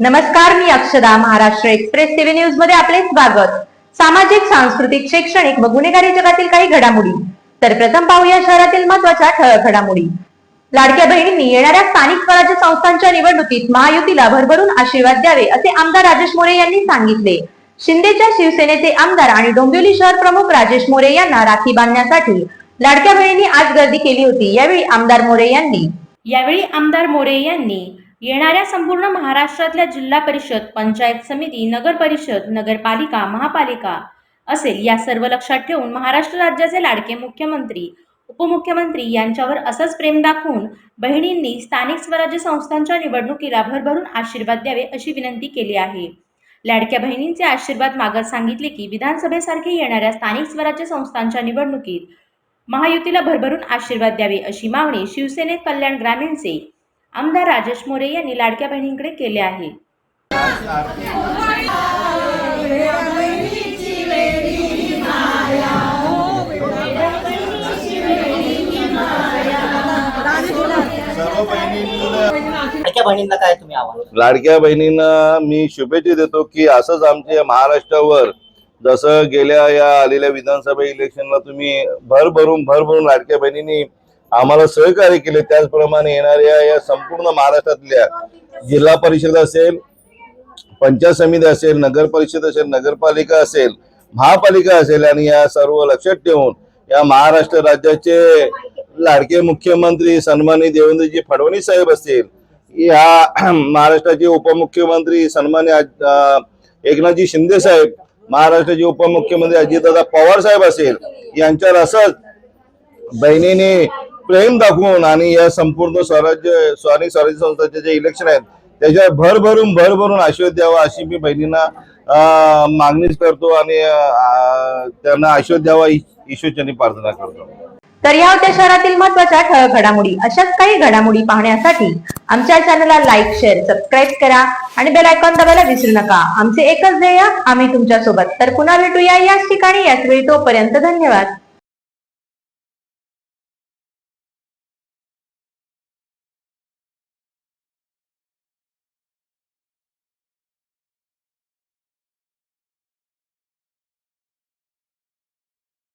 नमस्कार मी अक्षदा Maharashtra express TV न्यूजमध्ये आपले स्वागत. सामाजिक सांस्कृतिक शैक्षणिक व गुन्हेगारी जगातील काही घडामोडी. तर प्रथम पाहूया शहरातील महत्त्वाच्या ठळक घडामोडी. लाडक्या बहिणींनी येणाऱ्या स्थानिक स्वराज्य संस्थांच्या निवडणुकीत महायुतीला भरभरून आशीर्वाद द्यावे असे आमदार राजेश मोरे यांनी सांगितले. शिंदेच्या शिवसेनेचे आमदार आणि डोंबिवली शहर प्रमुख राजेश मोरे यांना राखी बांधण्यासाठी लाडक्या बहिणींनी आज गर्दी केली होती यावेळी आमदार मोरे यांनी. यावेळी आमदार मोरे यांनी येणाऱ्या संपूर्ण महाराष्ट्रातल्या जिल्हा परिषद पंचायत समिती नगर परिषद नगरपालिका महापालिका असेल या सर्व लक्षात ठेवून महाराष्ट्र राज्याचे लाडके मुख्यमंत्री उपमुख्यमंत्री यांच्यावर असंच प्रेम दाखवून बहिणींनी स्थानिक स्वराज्य संस्थांच्या निवडणुकीला भरभरून आशीर्वाद द्यावे अशी विनंती केली आहे. लाडक्या बहिणींचे आशीर्वाद मागत सांगितले की विधानसभेसारखे येणाऱ्या स्थानिक स्वराज्य संस्थांच्या निवडणुकीत महायुतीला भरभरून आशीर्वाद द्यावे अशी मागणी शिवसेनेत कल्याण ग्रामीणचे आमदार राजेश मोरे यांनी लाडक्या बहिणींकडे केले आहे. सर्व बहिणींना लाडक्या बहिणींना काय तुम्ही आव्हान? लाडक्या बहिणींना मी शुभेच्छा देतो की असंच आमच्या महाराष्ट्रावर जसं गेल्या या आलेल्या विधानसभा इलेक्शनला तुम्ही भरभरून भरभरून लाडक्या बहिणींनी आम्हाला सहकार्य केले. त्याचप्रमाणे येणाऱ्या या संपूर्ण महाराष्ट्रातल्या जिल्हा परिषद असेल पंचायत समिती असेल नगर परिषद असेल नगरपालिका असेल महापालिका असेल आणि या सर्व लक्षात ठेवून या महाराष्ट्र राज्याचे लाडके मुख्यमंत्री सन्मानित देवेंद्रजी फडणवीस साहेब असतील या महाराष्ट्राचे उपमुख्यमंत्री सन्मान्य एकनाथजी शिंदे साहेब महाराष्ट्राचे उपमुख्यमंत्री अजितदादा पवार साहेब असेल यांच्यावर असंच बहिणीने प्रेम दाखवून आणि या संपूर्ण स्वराज्य स्वानिक स्वराज्य संस्थेचे जे इलेक्शन आहेत त्याच्यावर भरभरून भरभरून आशीर्वाद द्यावा अशी मी बहिणींना मागणीच करतो आणि त्यांना आशीर्वाद द्यावा ईश्वरचरणी प्रार्थना करतो. तर या होत्या शहरातील महत्त्वाच्या ठळक घडामोडी. अशाच काही घडामोडी पाहण्यासाठी आमच्या चॅनलला लाईक शेअर सबस्क्राईब करा आणि बेल आयकॉन दाबायला विसरू नका. आमचे एकच ध्येय आम्ही तुमच्यासोबत तर पुन्हा भेटूया याच ठिकाणी. याच वेळी तोपर्यंत धन्यवाद.